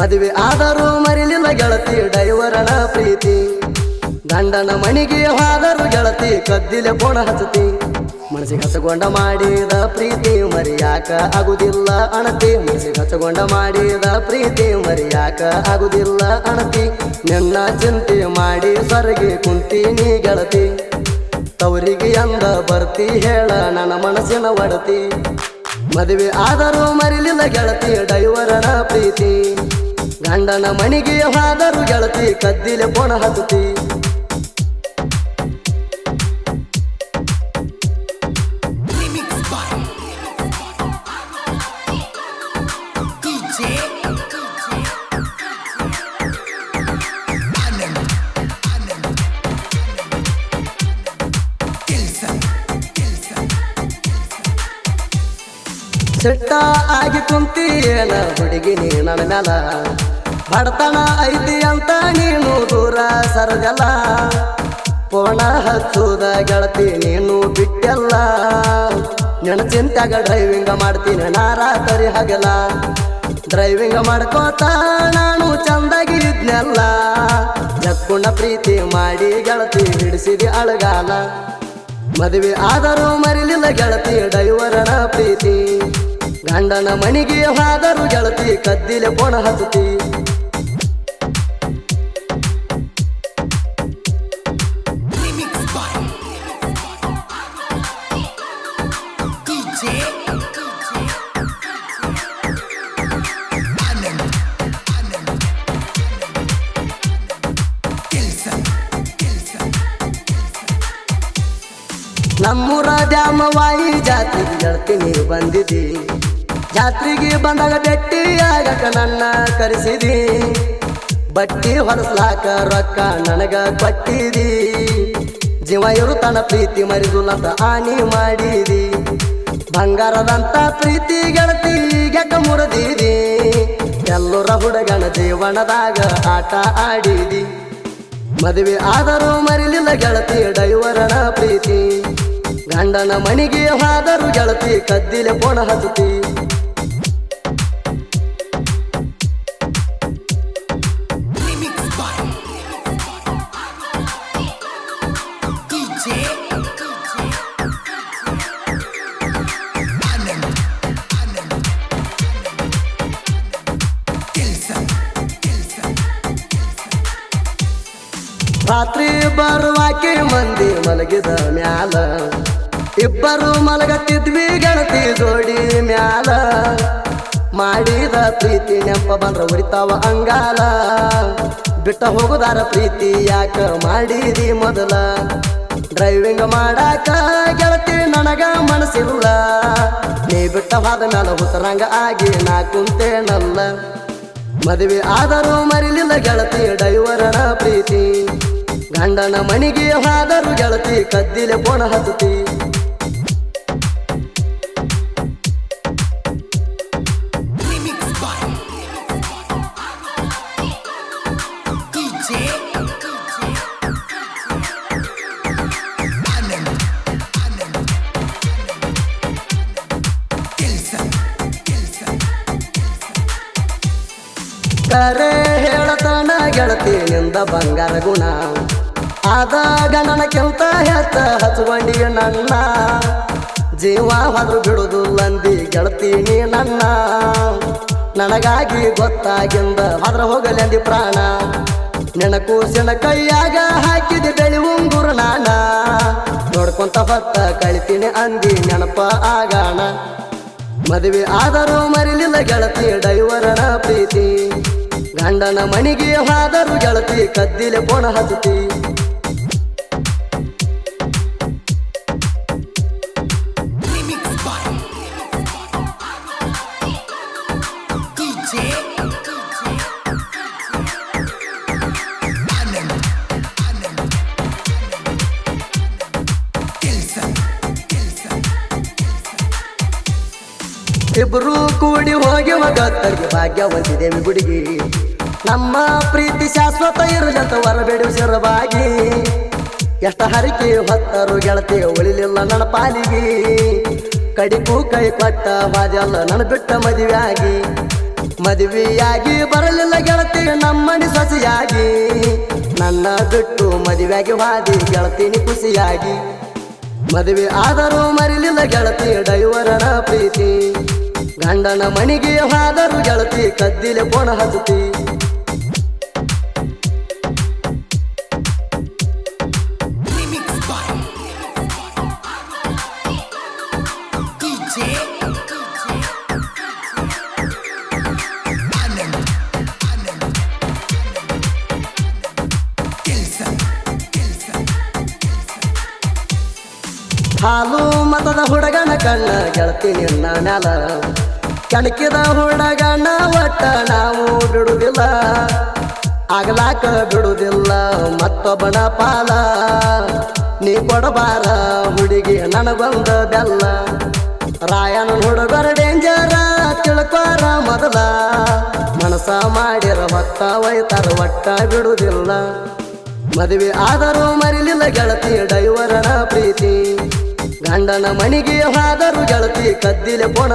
ಮದುವೆ ಆದರೂ ಮರಿಲಿಲ್ಲ ಗೆಳತಿ, ಡೈವರನ ಪ್ರೀತಿ. ಗಂಡನ ಮಣಿಗೆ ಹಾದರೂ ಗೆಳತಿ, ಕದ್ದಿಲೆ ಕೋಣ ಹಚ್ಚತಿ. ಮನಸ್ಸಿಗೆ ಹಚ್ಚಗೊಂಡ ಮಾಡಿದ ಪ್ರೀತಿ ಮರಿಯಾಕ ಆಗುದಿಲ್ಲ ಅಣತಿ. ಮನಸ್ಸಿಗೆ ಹಚ್ಚಗೊಂಡ ಮಾಡಿದ ಪ್ರೀತಿ ಮರಿಯಾಕ ಆಗುದಿಲ್ಲ ಅಣತಿ. ನಿನ್ನ ಚಿಂತೆ ಮಾಡಿ ಸರಿಗೆ ಕುಂತಿ ನೀ ಗೆಳತಿ. ತವರಿಗೆ ಅಂದ ಬರ್ತಿ ಹೇಳ ನನ್ನ ಮನಸ್ಸಿನ ಒಡತಿ. ಮದುವೆ ಆದರೂ ಮರಿಲಿಲ್ಲ ಗೆಳತಿ, ಡೈವರನ ಪ್ರೀತಿ. ಗಂಡನ ಮಣಿಗೆ ಹಾದರು ಗೆಳತಿ, ಕದ್ದಿಲೆ ಪೋಣ ಹತ್ತತಿ. ಚಟ್ಟ ಆಗಿ ಕುಂತಿ ಏನ ಹುಡುಗಿ ನೀನ ನನ್ನ ಮ್ಯಾಲ ಬಡತನ ಐತಿ ಅಂತ ನೀನು ದೂರ ಸರದಲ್ಲ ಪೋಣ ಹಚ್ಚುದ ಗೆಳತಿ ನೀನು ಬಿಟ್ಟೆಲ್ಲ. ನಿನ್ನ ಚಿಂತ್ಯಾಗ ಡ್ರೈವಿಂಗ್ ಮಾಡ್ತೀನಿ ನಾ ರಾತ್ರಿ ಹಗಲ. ಡ್ರೈವಿಂಗ್ ಮಾಡ್ಕೋತ ನಾನು ಚಂದಾಗಿ ಇದ್ನೆಲ್ಲ. ಜಕ್ಕುಣ ಪ್ರೀತಿ ಮಾಡಿ ಗೆಳತಿ ಬಿಡಿಸಿದೆ ಅಳಗಾಲ. ಮದುವೆ ಆದರೂ ಮರಿಲಿಲ್ಲ ಗೆಳತಿ ಡೈವರನ ಪ್ರೀತಿ. ಗಂಡನ ಮನೆಗೆ ಹಾದರೂ ಗೆಳತಿ ಕದ್ದಿಲೆ ಪೋಣ ಹಚ್ಚತಿ ನಮ್ಮೂರ ದ್ಯಾಮವಾಯಿ ಜಾತ್ರೆಗೆ ಗೆಳತಿ ಬಂದಿದ್ದಿ ಬಂದಿದಿ. ಜಾತ್ರೆಗೆ ಬಂದಾಗ ಆಗಕ ನನ್ನ ಕರೆಸಿದಿ. ಬಟ್ಟಿ ಹೊಲಸ್ಲಾಕ ರೊಕ್ಕ ನನಗ ಕೊಟ್ಟಿದಿ. ಜೀವ ಇರುತ್ತಾನ ಪ್ರೀತಿ ಮರಿದುಲಂತ ಆನಿ ಮಾಡಿದಿ. ಬಂಗಾರದಂತ ಪ್ರೀತಿ ಗೆಳತಿ ಗೆಕ್ಕ ಮುರಿದಿದಿ. ಎಲ್ಲರ ಹುಡುಗನ ಜೀವನದಾಗ ಆಟ ಆಡಿದಿ. ಮದುವೆ ಆದರೂ ಮರಿಲಿಲ್ಲ ಗೆಳತಿ ಡೈವರನ ಪ್ರೀತಿ. ಗಂಡನ ಮಣಿಗೆ ಹಾದರು ಗೆಳತಿ ಕದ್ದಿಲೆ ಪೋಣ ಹಸುತಿ ರಾತ್ರಿ ಬರುವಾಕೆ ಮಂದಿ ಮಲಗಿದ ಮ್ಯಾಲ. ಇಬ್ಬರು ಮಲಗತ್ತಿದ್ವಿ ಗೆಳತಿ ಜೋಡಿ ಮ್ಯಾಲ. ಮಾಡಿದ ಪ್ರೀತಿ ನೆಪ ಬಂದ್ರ ಉರಿತಾವ ಅಂಗಾಲ. ಬಿಟ್ಟ ಹೋಗುದಾರ ಪ್ರೀತಿ ಯಾಕ ಮಾಡಿದಿ ಮೊದಲ? ಡ್ರೈವಿಂಗ್ ಮಾಡಾಕ ಗೆಳತಿ ನನಗ ಮನಸ್ಸಿಲ್ಲ ನೀ ಬಿಟ್ಟ ಹಾದ ಮ್ಯಾಲ ಹುತರಂಗ ಆಗಿ ನಾ ಕುಂತೇನಲ್ಲ. ಮದುವೆ ಆದರೂ ಮರಿಲಿಲ್ಲ ಗೆಳತಿ ಡೈವರನ ಪ್ರೀತಿ. ಗಂಡನ ಮಣಿಗೆ ಹಾದರೂ ಗೆಳತಿ ಕದ್ದಿಲೆ ಪೋಣ ಹಚ್ಚತಿ ಹೇಳತನ ಗೆಳತಿ ನಿಂದ ಬಂಗಾರ ಗುಣ. ಆದ ಕೆಂತ ಹೇಳ್ತ ಹಚ್ಕೊಂಡಿ ನನ್ನ. ಜೀವ ಹೊದ್ರು ಬಿಡುದು ಅಂದಿ ನೀ ನನ್ನ. ನನಗಾಗಿ ಗೊತ್ತಾಗಿಂದ ಹೊದ್ರ ಹೋಗಲೆಂದಿ ಪ್ರಾಣ. ನೆನ ಕೂಸಿನ ಕೈಯಾಗ ಹಾಕಿದ ಬೆಳಿ ಉಂಗುರು ನಾನ ನೋಡ್ಕೊಂತ ಹೊತ್ತ ಕಳಿತೀನಿ ಅಂದಿ ನೆನಪ ಆಗಾಣ. ಮದುವೆ ಆದರೂ ಮರಿಲಿಲ್ಲ ಗೆಳತಿ ಡೈವರನ ಪ್ರೀತಿ. ಗಂಡನ ಮಣಿಗೆ ಹಾದರು ಗೆಳತಿ, ಕದ್ದಿಲೆ ಪೋಣ ಹಚ್ಚತಿ Remix ಕೂಡಿ ಹೋಗಿ ಮಗ ಭಾಗ್ಯ ಇಬ್ರು ಭಾಗ್ಯವಂತಿದೇವಿ ಗುಡಿಗಿ ನಮ್ಮ ಪ್ರೀತಿ ಶಾಶ್ವತ ಇರಲಂತ ಹೊರಬೇಡಿ ಸರವಾಗಿ ಎಷ್ಟ ಹರಿಕೆ ಹೊತ್ತರು ಗೆಳತಿ ಉಳಿಲಿಲ್ಲ ನನ್ನ ಪಾಲಿಗೆ. ಕಡಿಗೂ ಕೈ ಕೊಟ್ಟ ಬಾಜಲ್ಲ ನನ್ನ ಬಿಟ್ಟ ಮದುವೆಯಾಗಿ. ಮದುವೆಯಾಗಿ ಬರಲಿಲ್ಲ ಗೆಳತಿ ನಮ್ಮನಿ ಸಸಿಯಾಗಿ ನನ್ನ ಬಿಟ್ಟು ಮದುವೆಯಾಗಿ ಹಾದಿ ಗೆಳತಿನಿ ಖುಷಿಯಾಗಿ ಮದುವೆ ಆದರೂ ಮರಿಲಿಲ್ಲ ಗೆಳತಿ ಡೈವರನ ಪ್ರೀತಿ. ಗಂಡನ ಮಣಿಗೆ ಹಾದರು ಗೆಳತಿ ಕದ್ದಿಲೆ ಪೋಣ ಹಚ್ಚತಿ ಹಾಲು ಮತದ ಹುಡುಗನ ಕಣ್ಣ, ಗೆಳತಿ ನಿನ್ನ ಮ್ಯಾಲ. ಕಣಕಿದ ಹುಡುಗನ ಒಟ್ಟ ನಾವು ಬಿಡುವುದಿಲ್ಲ. ಆಗ್ಲಾಕ ಬಿಡುವುದಿಲ್ಲ, ಮತ್ತೊಬ್ಬನ ಪಾಲ. ನೀ ಕೊಡಬಾರ ಹುಡುಗಿ ನನಗೊಂದ ಬೆಲ್ಲ ರಾಯನ ಹುಡುಗರ ಡೇಂಜರ ತಿಳ್ಕೋರ ಮೊದಲ. ಮನಸ ಮಾಡಿರ ಹೊತ್ತ ಒಯ್ತಾರ, ಒಟ್ಟ ಬಿಡುವುದಿಲ್ಲ. ಮದುವೆ ಆದರೂ ಮರಿಲಿಲ್ಲ, ಗೆಳತಿ, ಡೈವರನ ಪ್ರೀತಿ. ಗಂಡನ ಮಣಿಗೆ ಹಾದರು ಗೆಳತಿ ಕದ್ದಿಲೆ ಪೊಣ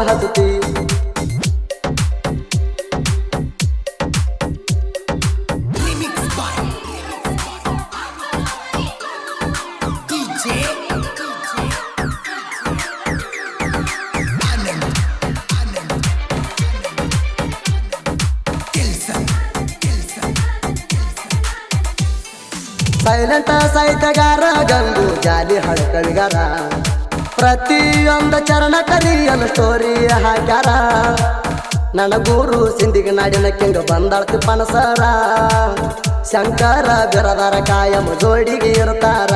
Kelson ಸೈಲೆಂಟ ಸೈತಗಾರ ಗಂಗು ಜಾಲಿ ಹಳಕವಿಗಾರ. ಪ್ರತಿಯೊಂದು ಚರಣ ಕರಿಯಲು ಸ್ಟೋರಿ ಹಾಕ್ಯಾರ. ನನ್ನ ಗುರು ಸಿಂಧಿಗೆ ನಾಡಿನ ಕೆಂಗ ಬಂದಾಳ್ತಿ ಪನಸರ. ಶಂಕರ ಬಿರದಾರ ಕಾಯಂ ಜೋಡಿಗೆ ಇರ್ತಾರ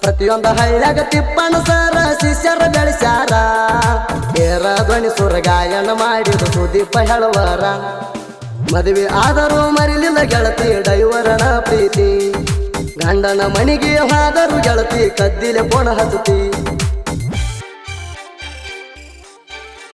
ಪ್ರತಿಯೊಂದು ಹಳ್ಳಿಯಾಗ ತಿಪ್ಪಣ ಸರ, ಶಿಷ್ಯರ ಬೆಳೆಸ್ಯಾರ. ಏರ ಧ್ವನಿ ಸುರ ಗಾಯನ ಮಾಡಿದ ಸುದೀಪ ಹೇಳುವರ. ಮದುವೆ ಆದರೂ ಮರಿಲಿಲ್ಲ ಗೆಳತಿ ಡೈವರನ ಪ್ರೀತಿ. ಗಂಡನ ಮಣಿಗೆ ಹಾದರು ಗೆಳತಿ ಕದ್ದಿಲೆ ಪೋಣ ಹಚ್ಚತಿ